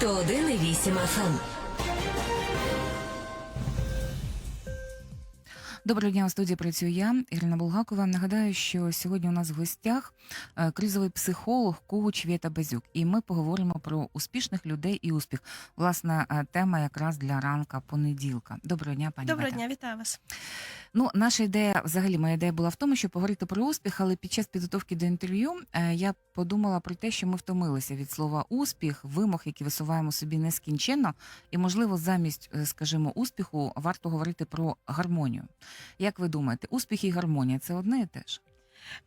101,8 FM. Доброго дня у студії працюю я, Ірина Булгакова. Нагадаю, що сьогодні у нас в гостях е, кризовий психолог, коуч Вєта Базюк. І ми поговоримо про успішних людей і успіх. Власна е, тема якраз для ранка понеділка. Доброго дня, пані Доброго Вета. дня, вітаю вас. Ну, наша ідея, взагалі, моя ідея була в тому, щоб поговорити про успіх, але під час підготовки до інтерв'ю е, я подумала про те, що ми втомилися від слова успіх, вимог, які висуваємо собі нескінченно, і, можливо, замість, скажімо, успіху варто говорити про гармонію. Як ви думаєте, успіх і гармонія це одне і те ж?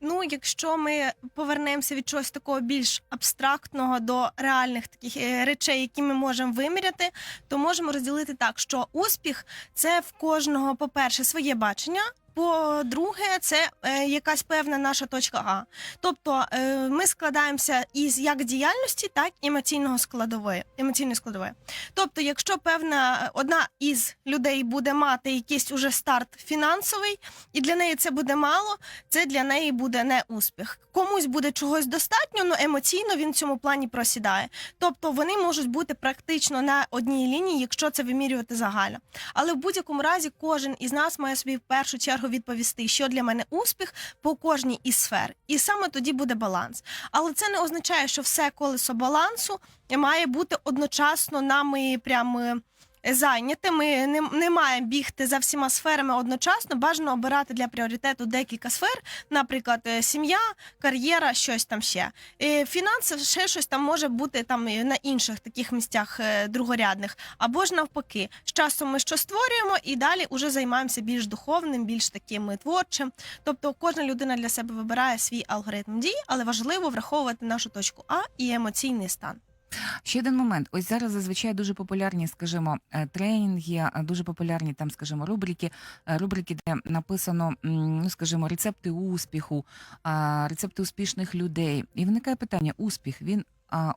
Ну, якщо ми повернемося від чогось такого більш абстрактного до реальних таких е, речей, які ми можемо виміряти, то можемо розділити так, що успіх це в кожного, по-перше, своє бачення. По-друге, це е, якась певна наша точка А. Тобто е, ми складаємося із як діяльності, так і емоційного складової, емоційної складової. Тобто, якщо певна одна із людей буде мати якийсь уже старт фінансовий, і для неї це буде мало, це для неї буде не успіх. Комусь буде чогось достатньо, але емоційно він в цьому плані просідає. Тобто вони можуть бути практично на одній лінії, якщо це вимірювати загально. Але в будь-якому разі кожен із нас має собі в першу чергу відповісти, що для мене успіх по кожній із сфер. І саме тоді буде баланс. Але це не означає, що все колесо балансу має бути одночасно нами прям. Зайняти ми не, не маємо бігти за всіма сферами одночасно. Бажано обирати для пріоритету декілька сфер, наприклад, е, сім'я, кар'єра, щось там ще. Е, Фінанси ще щось там може бути там на інших таких місцях е, другорядних, або ж навпаки. З часом ми що створюємо, і далі вже займаємося більш духовним, більш таким творчим. Тобто кожна людина для себе вибирає свій алгоритм дій, але важливо враховувати нанашу точку А і емоційний стан. Ще один момент. Ось зараз зазвичай дуже популярні, скажімо, е, тренінги, е, дуже популярні там, скажімо, рубрики, е, рубрики, де написано, ну скажімо, рецепти успіху, рецепти успішних людей. І виникає питання: успіх він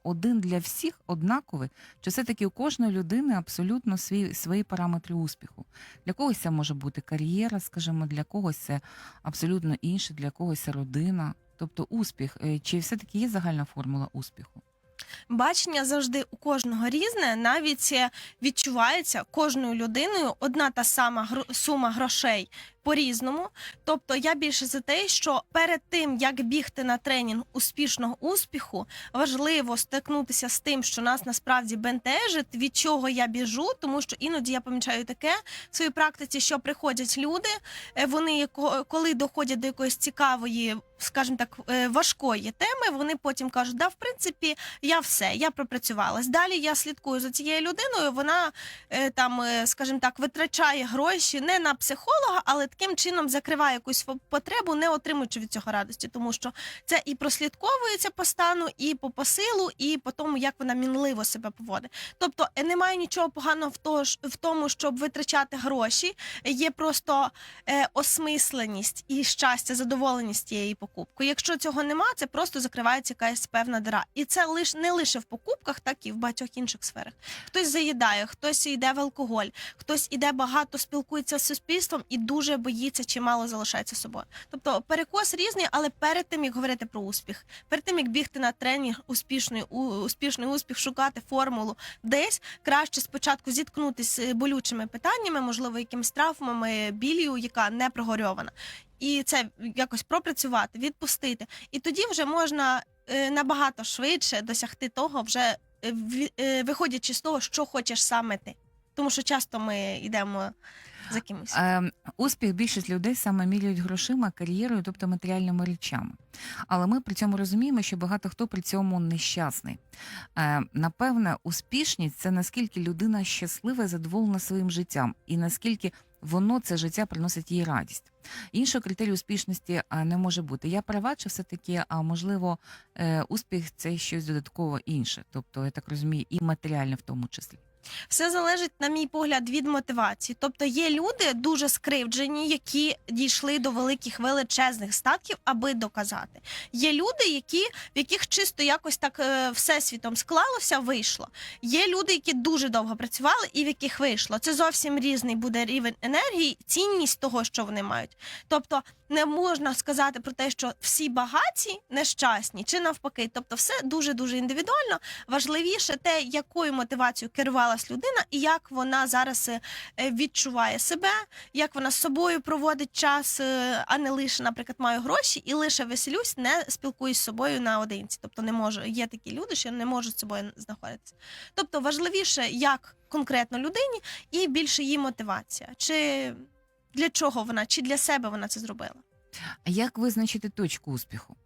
один для всіх однаковий? Чи все-таки у кожної людини абсолютно свій, свої параметри успіху? Для когось це може бути кар'єра, скажімо, для когось це абсолютно інше, для когось родина. Тобто успіх, чи все-таки є загальна формула успіху? Бачення завжди у кожного різне, навіть е, відчувається кожною людиною одна та сама сума грошей по-різному. Тобто я більше за те, що перед тим як бігти на тренінг успішного успіху, важливо стикнутися з тим, що нас насправді бентежить, від чого я біжу, тому що іноді я помічаю таке в своїй практиці, що приходять люди, е, вони коли доходять до якоїсь цікавої. Скажімо так, е, важкої теми, вони потім кажуть, да, в принципі, я все, я пропрацювалась. Далі я слідкую за цією людиною. Вона е, там, скажімо так, витрачає гроші не на психолога, але таким чином закриває якусь потребу, не отримуючи від цього радості, тому що це і прослідковується по стану, і по посилу, і по тому, як вона мінливо себе поводить. Тобто е, немає нічого поганого в, то, ж- в тому, щоб витрачати гроші. Є просто е, осмисленість і щастя, задоволеність цієї покупки. Якщо цього нема, це просто закривається якась певна дира. І це лиш не лише в покупках, так і в багатьох інших сферах. Хтось заїдає, хтось йде в алкоголь, хтось іде багато спілкується з суспільством і дуже боїться, чи мало залишається собою. Тобто перекос різний, але перед тим як говорити про успіх, перед тим як бігти на тренінг успішний, успішний успіх, шукати формулу десь краще спочатку зіткнутися з болючими питаннями, можливо, якимись травмами, білію, яка не прогорьована. І це якось пропрацювати, відпустити. І тоді вже можна е, набагато швидше досягти того, вже е, е, виходячи з того, що хочеш саме ти. Тому що часто ми йдемо за кимось. Е, успіх більшість людей саме міряють грошима, кар'єрою, тобто матеріальними речами. Але ми при цьому розуміємо, що багато хто при цьому нещасний. Е, напевне, успішність це наскільки людина щаслива і задоволена своїм життям, і наскільки воно це життя приносить їй радість. Іншого критерію успішності не може бути. Я права, чи все-таки, а можливо, е, успіх це щось додатково інше, тобто, я так розумію, і матеріальне в тому числі. Все залежить, на мій погляд, від мотивації. Тобто є люди дуже скривджені, які дійшли до великих величезних статків, аби доказати. Є люди, які в яких чисто якось так е, всесвітом склалося, вийшло. Є люди, які дуже довго працювали, і в яких вийшло. Це зовсім різний буде рівень енергії, цінність того, що вони мають. Тобто не можна сказати про те, що всі багаті нещасні, чи навпаки. Тобто, все дуже дуже індивідуально. Важливіше те, якою мотивацією керувалась людина, і як вона зараз е, відчуває себе, як вона з собою проводить час, е, а не лише, наприклад, маю гроші і лише веселюсь, не спілкуюсь з собою наодинці. Тобто не можу. Є такі люди, що не можуть з собою знаходитися. Тобто важливіше, як конкретно людині, і більше її мотивація. Чи для чого вона, чи для себе вона це зробила? А Як визначити точку успіху?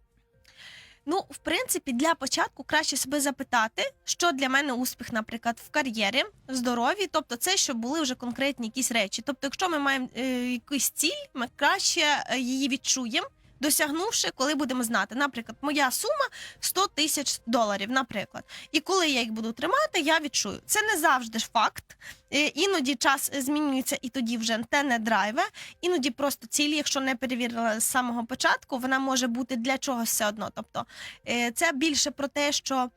Ну, в принципі, для початку краще себе запитати, що для мене успіх, наприклад, в кар'єрі, в здоров'ї, тобто це, щоб були вже конкретні якісь речі. Тобто, якщо ми маємо е, якусь ціль, ми краще е, її відчуємо. Досягнувши, коли будемо знати, наприклад, моя сума 100 тисяч доларів, наприклад, і коли я їх буду тримати, я відчую. Це не завжди факт. Е, Іноді час змінюється, і тоді вже те не драйве. Іноді просто ціль, якщо не перевірила з самого початку, вона може бути для чогось все одно. Тобто е, це більше про те, що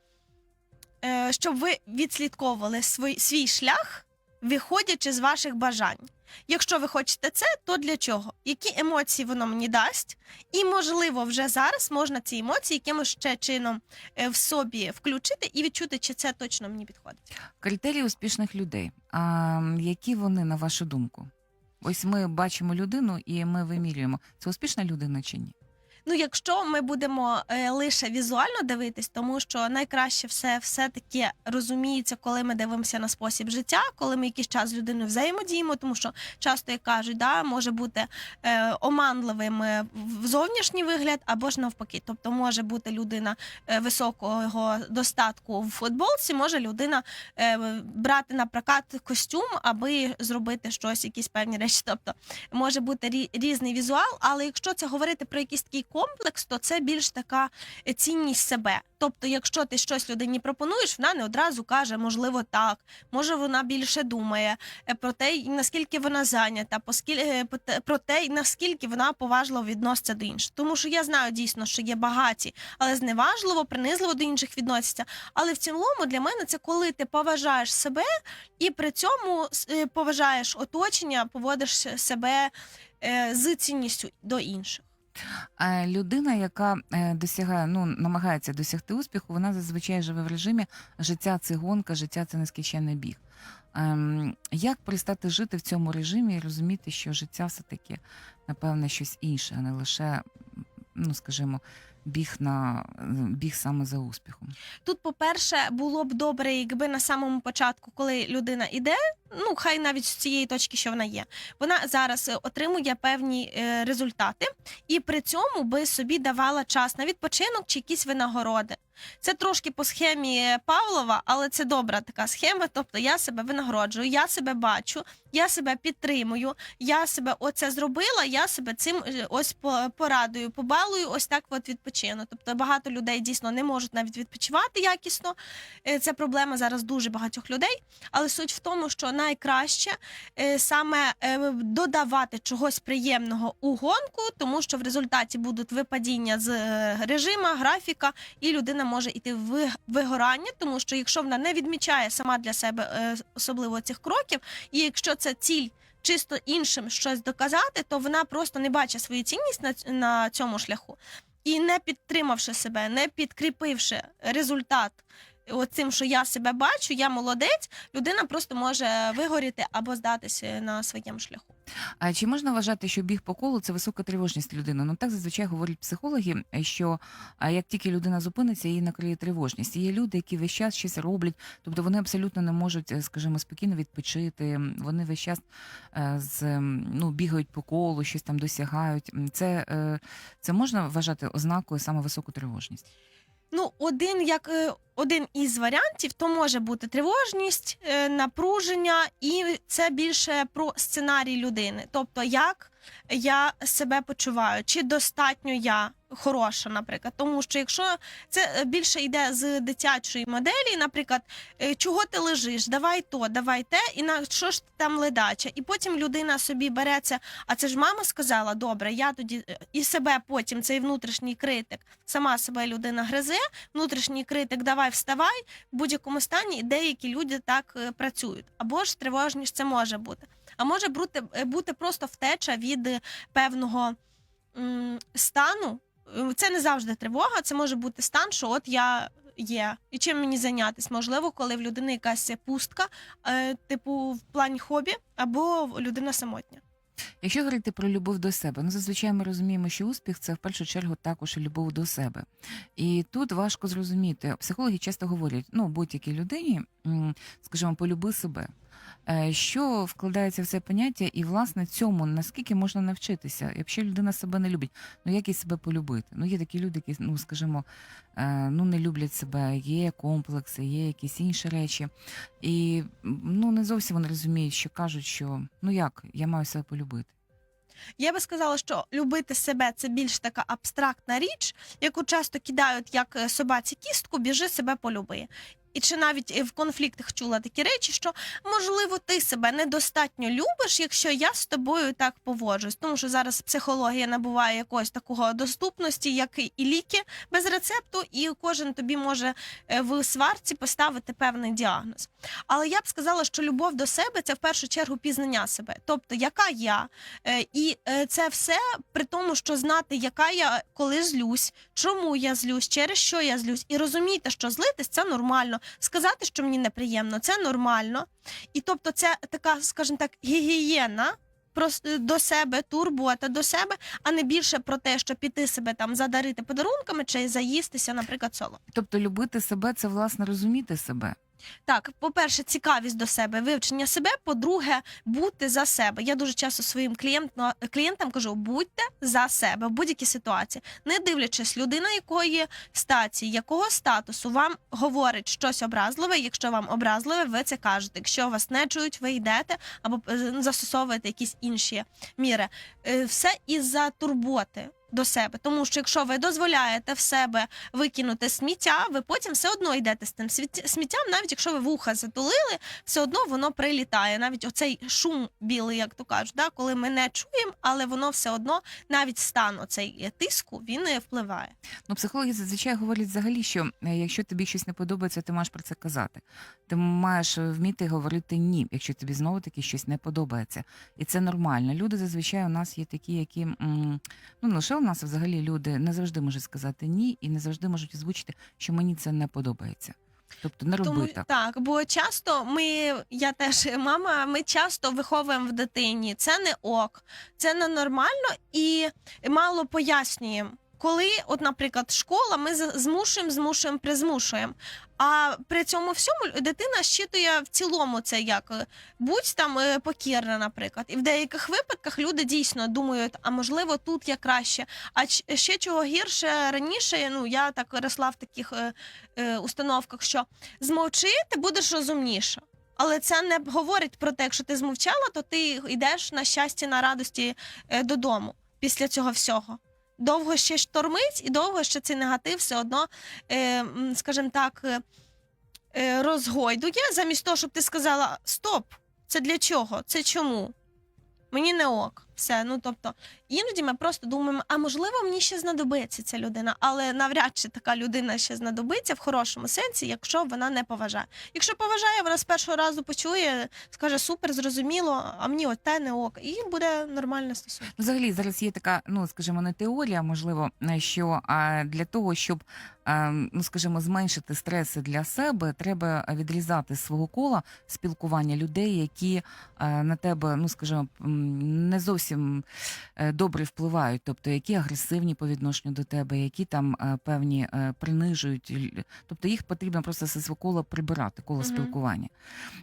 е, щоб ви відслідковували свій, свій шлях, виходячи з ваших бажань. Якщо ви хочете це, то для чого? Які емоції воно мені дасть? І, можливо, вже зараз можна ці емоції якимось ще чином е, в собі включити і відчути, чи це точно мені підходить. Критерії успішних людей. А, які вони, на вашу думку? Ось ми бачимо людину і ми вимірюємо, це успішна людина чи ні? Ну, якщо ми будемо е, лише візуально дивитись, тому що найкраще все все таки розуміється, коли ми дивимося на спосіб життя, коли ми якийсь час з людиною взаємодіємо, тому що часто як кажуть, да, може бути е, оманливим е, в- зовнішній вигляд, або ж навпаки. Тобто може бути людина е, високого достатку в футболці, може людина е, брати на прокат костюм, аби зробити щось, якісь певні речі. Тобто може бути рі- різний візуал, але якщо це говорити про якийсь такий комплекс, то це більш така е, цінність себе. Тобто, якщо ти щось людині пропонуєш, вона не одразу каже, можливо, так, може вона більше думає е, про те, наскільки вона зайнята, е, про те, наскільки вона поважливо відноситься до інших. Тому що я знаю дійсно, що є багаті, але зневажливо, принизливо до інших відносяться. Але в цілому для мене це коли ти поважаєш себе і при цьому поважаєш оточення, поводиш себе з цінністю до інших. Людина, яка е, досягає, ну намагається досягти успіху, вона зазвичай живе в режимі життя це гонка, життя це нескінченний біг. Ем, як перестати жити в цьому режимі і розуміти, що життя все таки напевне щось інше, а не лише, ну скажімо, біг на біг саме за успіхом. Тут, по-перше, було б добре, якби на самому початку, коли людина іде, ну хай навіть з цієї точки, що вона є, вона зараз е, отримує певні е, результати, і при цьому би собі давала час на відпочинок чи якісь винагороди. Це трошки по схемі Павлова, але це добра така схема. Тобто я себе винагороджую, я себе бачу, я себе підтримую, я себе оце зробила, я себе цим е, ось порадую, побалую, ось так от відпочину. Тобто багато людей дійсно не можуть навіть відпочивати якісно. Е, Це проблема зараз дуже багатьох людей. Але суть в тому, що найкраще е, саме додавати чогось приємного у гонку, тому що в результаті будуть випадіння з режима, графіка, і людина може йти в вигорання, тому що якщо вона не відмічає сама для себе е, особливо цих кроків, і якщо це ціль. Чисто іншим щось доказати, то вона просто не бачить свою цінність на, на цьому шляху. І не підтримавши себе, не підкріпивши результат оцим, що я себе бачу, я молодець, людина просто може вигоріти або здатися на своєму шляху. А чи можна вважати, що біг по колу це висока тривожність людини? Ну так зазвичай говорять психологи, що як тільки людина зупиниться, її накриє тривожність. І є люди, які весь час щось роблять, тобто вони абсолютно не можуть, е, скажімо, спокійно відпочити. Вони весь час е, з ну бігають по колу, щось там досягають. Це, е, це можна вважати ознакою саме високу тривожність. Ну, один як е, один із варіантів, то може бути тривожність, е, напруження, і це більше про сценарій людини. Тобто, як я себе почуваю, чи достатньо я хороша, наприклад. Тому що якщо це е, більше йде з дитячої моделі, наприклад, е, чого ти лежиш, давай то, давай те, і на що ж ти там ледача. І потім людина собі береться, а це ж мама сказала, добре, я тоді е, і себе потім, цей внутрішній критик, сама себе людина гризе, внутрішній критик, давай вставай, в будь-якому стані деякі люди так працюють. Або ж тривожність це може бути. А може бути, е, бути просто втеча від е, певного стану. Е, Це не завжди тривога, це може бути стан, що от я є. І чим мені зайнятися? Можливо, коли в людини якась пустка, типу в плані хобі, або людина самотня. Якщо говорити про любов до себе, ну зазвичай ми розуміємо, що успіх це в першу чергу також любов до себе. І тут важко зрозуміти. Психологи часто говорять: ну будь-якій людині, скажімо, полюби себе. Е, Що вкладається в це поняття, і власне цьому наскільки можна навчитися, якщо людина себе не любить, ну як їй себе полюбити? Ну є такі люди, які, ну скажімо, е, ну не люблять себе, є комплекси, є якісь інші речі. І ну не зовсім вони розуміють, що кажуть, що ну як я маю себе полюбити. Я би сказала, що любити себе це більш така абстрактна річ, яку часто кидають як е, собаці кістку, біжи себе полюби. І чи навіть е, в конфліктах чула такі речі, що можливо ти себе недостатньо любиш, якщо я з тобою так поводжусь. Тому що зараз психологія набуває якогось такого доступності, як і ліки без рецепту, і кожен тобі може е, в сварці поставити певний діагноз. Але я б сказала, що любов до себе це в першу чергу пізнання себе, тобто яка я, Е, І це все при тому, що знати, яка я коли злюсь, чому я злюсь, через що я злюсь, і розуміти, що злитись це нормально. Сказати, що мені неприємно, це нормально. І тобто, це така, скажімо так, гігієна. просто до себе, турбота до себе, а не більше про те, що піти себе там задарити подарунками чи заїстися, наприклад, соло. Тобто любити себе це власне розуміти себе. Так, по-перше, цікавість до себе, вивчення себе. По-друге, бути за себе. Я дуже часто своїм клієнтам, клієнтам кажу: будьте за себе в будь-якій ситуації, не дивлячись, людина якої статі, якого статусу вам говорить щось образливе. Якщо вам образливе, ви це кажете. Якщо вас не чують, ви йдете або е, застосовуєте якісь інші міри. Е, Все із-за турботи. До себе, тому що якщо ви дозволяєте в себе викинути сміття, ви потім все одно йдете з тим сміттям, навіть якщо ви вуха затулили, все одно воно прилітає. Навіть оцей шум білий, як то кажуть, да, коли ми не чуємо, але воно все одно, навіть стан оцей тиску, він е, впливає. Ну, психологи зазвичай говорять взагалі, що е, якщо тобі щось не подобається, ти маєш про це казати. Ти маєш е, вміти говорити ні, якщо тобі знову таки щось не подобається. І це нормально. Люди зазвичай у нас є такі, які ну не лише у нас, взагалі люди не завжди можуть сказати ні і не завжди можуть озвучити, що мені це не подобається. Тобто не роби так. так, бо часто ми, я теж мама, ми часто виховуємо в дитині. Це не ок, це не нормально і мало пояснюємо. Коли, от, наприклад, школа, ми змушуємо, змушуємо, призмушуємо. А при цьому всьому дитина щитує в цілому це як е, будь там е, покірна, наприклад. І в деяких випадках люди дійсно думають, а можливо тут я краще. А ще чого гірше раніше, ну я так росла в таких е, е, установках, що змовчи, ти будеш розумніша. Але це не говорить про те, якщо ти змовчала, то ти йдеш на щастя, на радості додому після цього всього. Довго ще штормить, і довго ще цей негатив все одно, е, скажімо так, е, е, розгойдує, замість того, щоб ти сказала: Стоп, це для чого? Це чому? Мені не ок. Все. Ну тобто, іноді ми просто думаємо, а можливо, мені ще знадобиться ця людина, але навряд чи така людина ще знадобиться в хорошому сенсі, якщо вона не поважає. Якщо поважає, вона з першого разу почує, скаже супер, зрозуміло, а мені от те не ок, і буде нормально стосунок. Ну, Взагалі зараз є така, ну скажімо, не теорія, можливо, що а, для того, щоб ну скажімо, зменшити стреси для себе, треба відрізати з свого кола спілкування людей, які на тебе, ну скажімо, не зовсім е, добре впливають, тобто які агресивні по відношенню до тебе, які там е, певні е, принижують, тобто їх потрібно просто зі свого кола прибирати, коло Мгм. спілкування.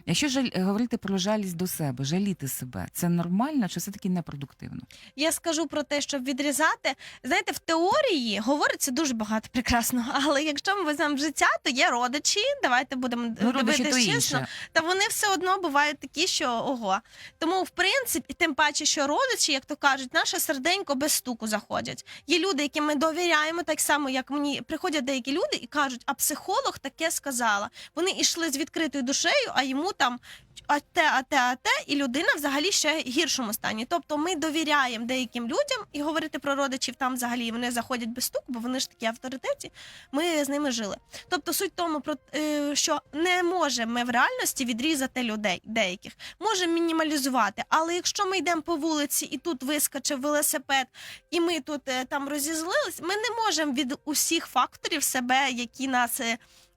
Якщо жаль, говорити про жалість до себе, жаліти себе, це нормально чи все таки непродуктивно? Я скажу про те, щоб відрізати. Знаєте, в теорії говориться дуже багато прекрасного, але якщо ми візьмемо в життя, то є родичі. Давайте будемо Ну, родичі чесно. інше. Та вони все одно бувають такі, що ого. Тому, в принципі, тим паче, що родичі, як то кажуть, наше серденько без стуку заходять. Є люди, яким ми довіряємо, так само, як мені приходять деякі люди і кажуть, а психолог таке сказала. Вони йшли з відкритою душею, а йому там а те, а те, а те, і людина взагалі ще в гіршому стані. Тобто ми довіряємо деяким людям і говорити про родичів там взагалі вони заходять без стуку, бо вони ж такі авторитеті. Ми з ними жили. Тобто суть тому, про е, що не можемо ми в реальності відрізати людей деяких, можемо мінімалізувати. Але якщо ми йдемо по вулиці і тут вискочив велосипед, і ми тут е, там розізлились, ми не можемо від усіх факторів себе, які нас.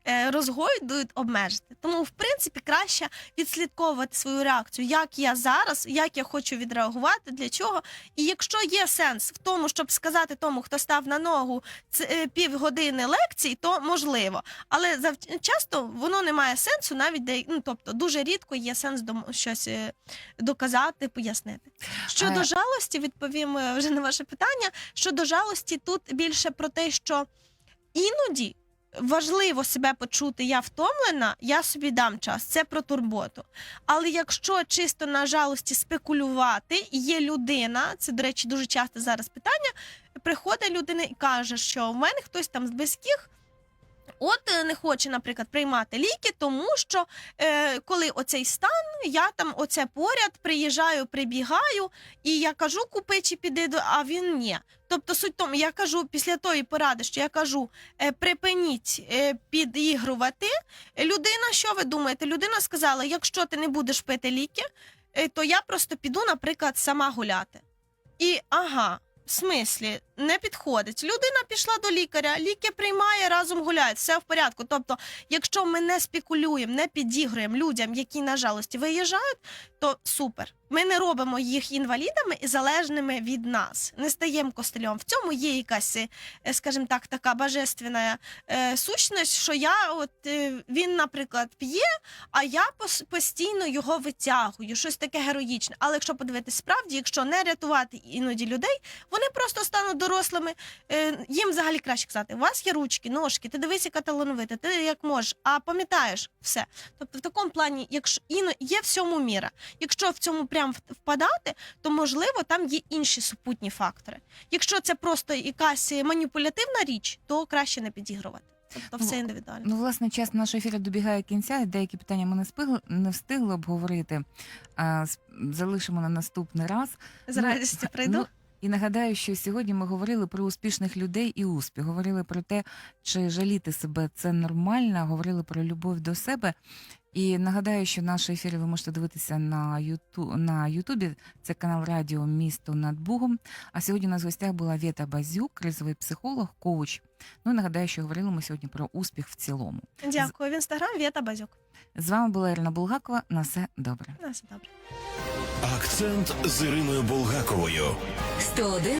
Е, Розгойдують обмежити, тому в принципі краще відслідковувати свою реакцію, як я зараз, як я хочу відреагувати, для чого. І якщо є сенс в тому, щоб сказати тому, хто став на ногу е, півгодини лекцій, то можливо. Але часто воно не має сенсу, навіть де ну, тобто дуже рідко є сенс щось е, доказати, пояснити. Щодо А- жалості, відповім вже на ваше питання. Щодо жалості, тут більше про те, що іноді. Важливо себе почути, я втомлена, я собі дам час. Це про турботу. Але якщо чисто на жалості спекулювати, є людина, це, до речі, дуже часто зараз питання. Приходить людина і каже, що в мене хтось там з близьких. От е, не хоче, наприклад, приймати ліки, тому що е, коли оцей стан, я там оце поряд приїжджаю, прибігаю, і я кажу, купи чи піди до, а він ні. Тобто суть тому, я кажу після тої поради, що я кажу, е, припиніть е, підігрувати. Людина, що ви думаєте? Людина сказала: якщо ти не будеш пити ліки, то я просто піду, наприклад, сама гуляти. І ага, в смислі, не підходить. Людина пішла до лікаря, ліки приймає, разом гуляють, все в порядку. Тобто, якщо ми не спекулюємо, не підігруємо людям, які на жалості виїжджають, то супер. Ми не робимо їх інвалідами і залежними від нас, не стаємо костелем. В цьому є якась, е, скажімо так, така божественна е, сущність, що я, от е, він, наприклад, п'є, а я постійно його витягую, щось таке героїчне. Але якщо подивитись справді, якщо не рятувати іноді людей, вони просто стануть дорослими. Їм взагалі краще казати: у вас є ручки, ножки, ти дивись, яка талановита, ти як можеш, а пам'ятаєш все. Тобто, в такому плані, якщо іно є всьому міра. Якщо в цьому прям впадати, то можливо там є інші супутні фактори. Якщо це просто якась маніпулятивна річ, то краще не підігрувати. Тобто все Ну, індивідуально. Ну, власне, час нашого ефіру добігає кінця, і деякі питання ми не встигли, не встигли обговорити. А, залишимо на наступний раз. З ну, радістю прийду. Ну, і нагадаю, що сьогодні ми говорили про успішних людей і успіх. Говорили про те, чи жаліти себе це нормально, говорили про любов до себе. І нагадаю, що наші ефіри ви можете дивитися на Юту на Ютубі. Це канал Радіо Місто над Бугом. А сьогодні у нас в гостях була Вєта Базюк, кризовий психолог, коуч. Ну і нагадаю, що говорили ми сьогодні про успіх в цілому. Дякую. В інстаграм Вєта Базюк. З вами була Ірина Булгакова. На все добре. На все добре. Акцент з Іриною Булгаковою. 101